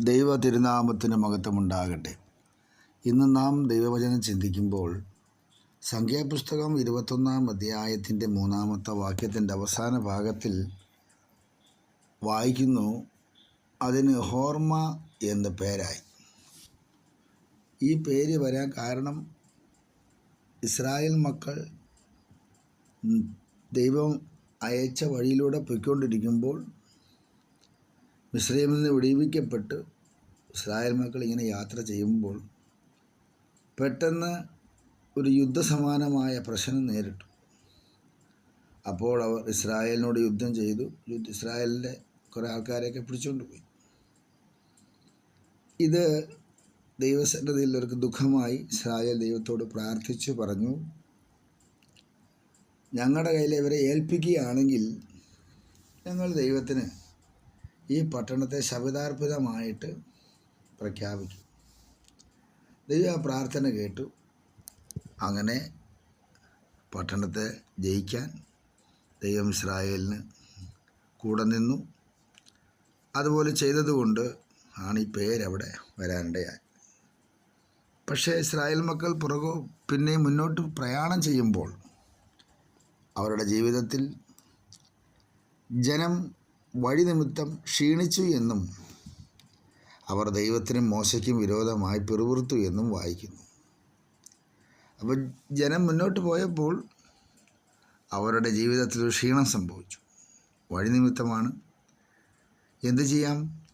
ദൈവ തിരുനാമത്തിന് മഹത്വമുണ്ടാകട്ടെ. ഇന്ന് നാം ദൈവവചനം ചിന്തിക്കുമ്പോൾ സംഖ്യാപുസ്തകം ഇരുപത്തൊന്നാം അധ്യായത്തിന്റെ മൂന്നാമത്തെ വാക്യത്തിന്റെ അവസാന ഭാഗത്തിൽ വായിക്കുന്നു അതിന് ഹോർമ എന്ന പേരായി. ഈ പേര് വരാൻ കാരണം ഇസ്രായേൽ മക്കൾ ദൈവം അയച്ച വഴിയിലൂടെ പൊയ്ക്കൊണ്ടിരിക്കുമ്പോൾ മിശ്രയിൽ നിന്ന് വിടിവിക്കപ്പെട്ട് ഇസ്രായേൽ മക്കൾ ഇങ്ങനെ യാത്ര ചെയ്യുമ്പോൾ പെട്ടെന്ന് ഒരു യുദ്ധസമാനമായ പ്രശ്നം നേരിട്ടു. അപ്പോൾ അവർ ഇസ്രായേലിനോട് യുദ്ധം ചെയ്തു. യുദ്ധ ഇസ്രായേലിന്റെ കുറേ ആൾക്കാരെയൊക്കെ പിടിച്ചുകൊണ്ട് പോയി. ഇത് ദൈവസന്നതയിൽ അവർക്ക് ദുഃഖമായി. ഇസ്രായേൽ ദൈവത്തോട് പ്രാർത്ഥിച്ചു പറഞ്ഞു ഞങ്ങളുടെ കയ്യിൽ ഇവരെ ഏൽപ്പിക്കുകയാണെങ്കിൽ ഞങ്ങൾ ദൈവത്തിന് ഈ പട്ടണത്തെ ശബദാർപ്പിതമായിട്ട് പ്രഖ്യാപിച്ചു. ദൈവം പ്രാർത്ഥന കേട്ടു. അങ്ങനെ പട്ടണത്തെ ജയിക്കാൻ ദൈവം ഇസ്രായേലിന് കൂടെ നിന്നു. അതുപോലെ ചെയ്തതുകൊണ്ട് ആണ് ഈ പേരവിടെ വരാനിടയായി. പക്ഷേ ഇസ്രായേൽ മക്കൾ പുറകു പിന്നെയും മുന്നോട്ട് പ്രയാണം ചെയ്യുമ്പോൾ അവരുടെ ജീവിതത്തിൽ ജനം വഴി നിമിത്തം ക്ഷീണിച്ചു എന്നും അവർ ദൈവത്തിനും മോശയ്ക്കും വിരോധമായി പിറുപിറുത്തു എന്നും വായിക്കുന്നു. അപ്പോൾ ജനം മുന്നോട്ട് പോയപ്പോൾ അവരുടെ ജീവിതത്തിൽ ഒരു ക്ഷീണം സംഭവിച്ചു. വഴി നിമിത്തമാണ് എന്ത് ചെയ്യാം?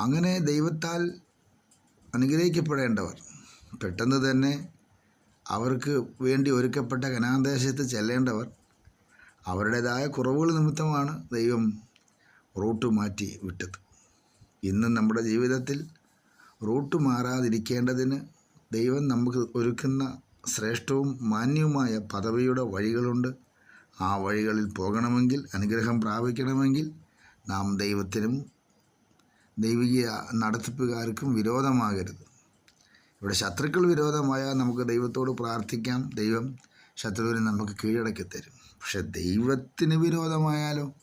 അങ്ങനെ ദൈവത്താൽ അനുഗ്രഹിക്കപ്പെടേണ്ടവർ. പെട്ടെന്ന് തന്നെ അവർക്ക് വേണ്ടി ഒരുക്കപ്പെട്ട കനാന്തേശത്ത് ചെല്ലേണ്ടവർ. അവരുടേതായ കുറവുകൾ നിമിത്തമാണ് ദൈവം റൂട്ട് മാറ്റി വിട്ടത്. ഇന്ന് നമ്മുടെ ജീവിതത്തിൽ റൂട്ട് മാറാതിരിക്കേണ്ടതിന് ദൈവം നമുക്ക് ഒരുക്കുന്ന ശ്രേഷ്ഠവും മാന്യവുമായ പദവിയുടെ വഴികളുണ്ട്. ആ വഴികളിൽ പോകണമെങ്കിൽ അനുഗ്രഹം പ്രാപിക്കണമെങ്കിൽ നാം ദൈവത്തിനും ദൈവിക നടത്തിപ്പുകാർക്കും വിരോധമാകരുത്. ഇവിടെ ശത്രുക്കൾ വിരോധമായാൽ നമുക്ക് ദൈവത്തോട് പ്രാർത്ഥിക്കാം. ദൈവം ശത്രുവിനെ നമുക്ക് കീഴടക്കി തരും പക്ഷെ ദൈവത്തിന് വിരോധമായാലോ?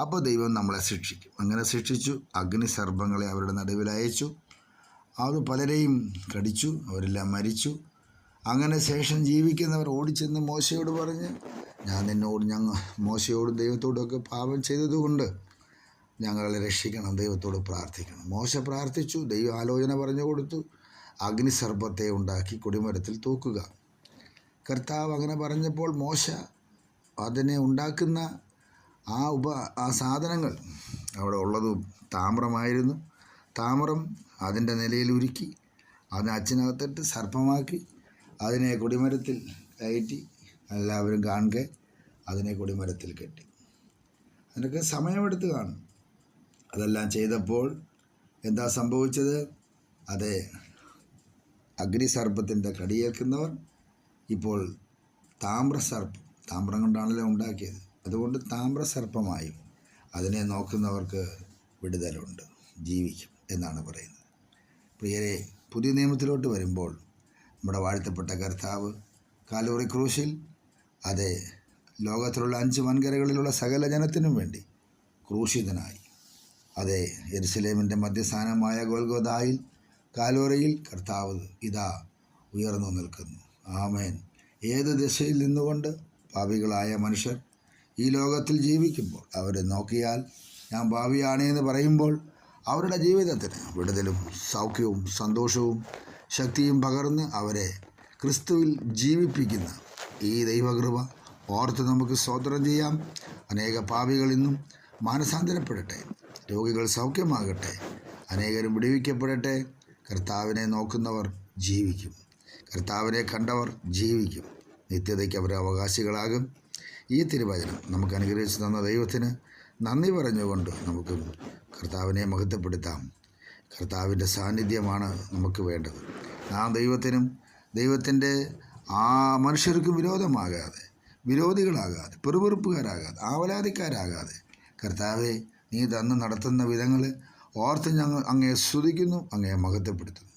അപ്പോൾ ദൈവം നമ്മളെ ശിക്ഷിക്കും. അങ്ങനെ ശിക്ഷിച്ചു അഗ്നിസർപ്പങ്ങളെ അവരുടെ നടുവിൽ അയച്ചു. അത് പലരെയും കടിച്ചു അവരെല്ലാം മരിച്ചു. അങ്ങനെ ശേഷം ജീവിക്കുന്നവർ ഓടിച്ചെന്ന് മോശയോട് പറഞ്ഞ് ഞാൻ നിന്നോട് ഞങ്ങൾ മോശയോടും ദൈവത്തോടുമൊക്കെ പാപം ചെയ്തതുകൊണ്ട് ഞങ്ങളെ രക്ഷിക്കണം ദൈവത്തോട് പ്രാർത്ഥിക്കണം. മോശ പ്രാർത്ഥിച്ചു ദൈവം ആലോചന പറഞ്ഞു കൊടുത്തു. അഗ്നിസർപ്പത്തെ ഉണ്ടാക്കി കൊടിമരത്തിൽ തൂക്കുക. കർത്താവ് അങ്ങനെ പറഞ്ഞപ്പോൾ മോശ അതിനെ ഉണ്ടാക്കുന്ന ആ ഉപ ആ സാധനങ്ങൾ അവിടെ ഉള്ളതും താമ്രമായിരുന്നു. താമ്രം അതിന്റെ നിലയിൽ ഉരുക്കി അതിനെ അച്ഛനകത്തിട്ട് സർപ്പമാക്കി അതിനെ കൊടിമരത്തിൽ കയറ്റി എല്ലാവരും കാണുക അതിനെ കൊടിമരത്തിൽ കെട്ടി. അതിനൊക്കെ സമയമെടുത്ത് കാണും. അതെല്ലാം ചെയ്തപ്പോൾ എന്താ സംഭവിച്ചത്? അതെ അഗ്നിസർപ്പത്തിന്റെ കടിയേൽക്കുന്നവർ ഇപ്പോൾ താമ്രസർപ്പം താമ്രം കൊണ്ടാണല്ലോ ഉണ്ടാക്കിയത്. അതുകൊണ്ട് താമ്രസർപ്പമായും അതിനെ നോക്കുന്നവർക്ക് വിടുതലുണ്ട്. ജീവിക്കും എന്നാണ് പറയുന്നത്. പ്രിയരെ പുതിയ നിയമത്തിലോട്ട് വരുമ്പോൾ നമ്മുടെ വാഴ്ത്തപ്പെട്ട കർത്താവ് കാലോറി ക്രൂശിൽ അതെ ലോകത്തിലുള്ള അഞ്ച് വൻകരകളിലുള്ള സകല ജനത്തിനും വേണ്ടി ക്രൂശിതനായി. അതെ എരുസലേമിന്റെ മധ്യസ്ഥാനമായ ഗോൽഗോദായിൽ കാലോറയിൽ കർത്താവ് ഇതാ ഉയർന്നു നിൽക്കുന്നു. ആമേൻ. ഏത് ദിശയിൽ നിന്നുകൊണ്ട് പാപികളായ മനുഷ്യർ ഈ ലോകത്തിൽ ജീവിക്കുമ്പോൾ അവരെ നോക്കിയാൽ ഞാൻ ഭാവിയാണ് എന്ന് പറയുമ്പോൾ അവരുടെ ജീവിതത്തിന് വിടുതലും സൗഖ്യവും സന്തോഷവും ശക്തിയും പകർന്ന് അവരെ ക്രിസ്തുവിൽ ജീവിപ്പിക്കുന്ന ഈ ദൈവകൃപ ഓർത്ത് നമുക്ക് സ്വാതന്ത്ര്യം ചെയ്യാം. അനേക പാപികൾ ഇന്നും മാനസാന്തരപ്പെടട്ടെ രോഗികൾ സൗഖ്യമാകട്ടെ അനേകരും വിടുവിക്കപ്പെടട്ടെ. കർത്താവിനെ നോക്കുന്നവർ ജീവിക്കും. കർത്താവിനെ കണ്ടവർ ജീവിക്കും. നിത്യതയ്ക്ക് അവർ അവകാശികളാകും. ഈ തിരുവചനം നമുക്ക് അനുഗ്രഹിച്ചു തന്ന ദൈവത്തിന് നന്ദി പറഞ്ഞുകൊണ്ട് നമുക്ക് കർത്താവിനെ മഹത്വപ്പെടുത്താം. കർത്താവിന്റെ സാന്നിധ്യമാണ് നമുക്ക് വേണ്ടത്. നാം ദൈവത്തിനും ദൈവത്തിന്റെ ആ മനുഷ്യർക്കും വിരോധമാകാതെ വിരോധികളാകാതെ പെറുപെറുപ്പുകാരാകാതെ ആവലാതിക്കാരാകാതെ കർത്താവെ നീ തന്ന് നടത്തുന്ന വിധങ്ങൾ ഓർത്ത് ഞങ്ങൾ അങ്ങേ സ്തുതിക്കുന്നു അങ്ങയെ മഹത്വപ്പെടുത്തുന്നു.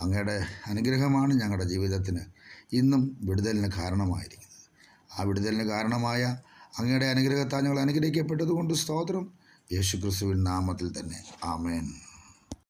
അങ്ങയുടെ അനുഗ്രഹമാണ് ഞങ്ങളുടെ ജീവിതത്തിന് ഇന്നും വിടുതലിന് കാരണമായിരിക്കുന്നത്. ആ വിടുതലിന് കാരണമായ അങ്ങയുടെ അനുഗ്രഹത്താൽ ഞങ്ങൾ അനുഗ്രഹിക്കപ്പെട്ടതുകൊണ്ട് സ്തോത്രം. യേശുക്രിസ്തുവിൻ നാമത്തിൽ തന്നെ. ആമേൻ.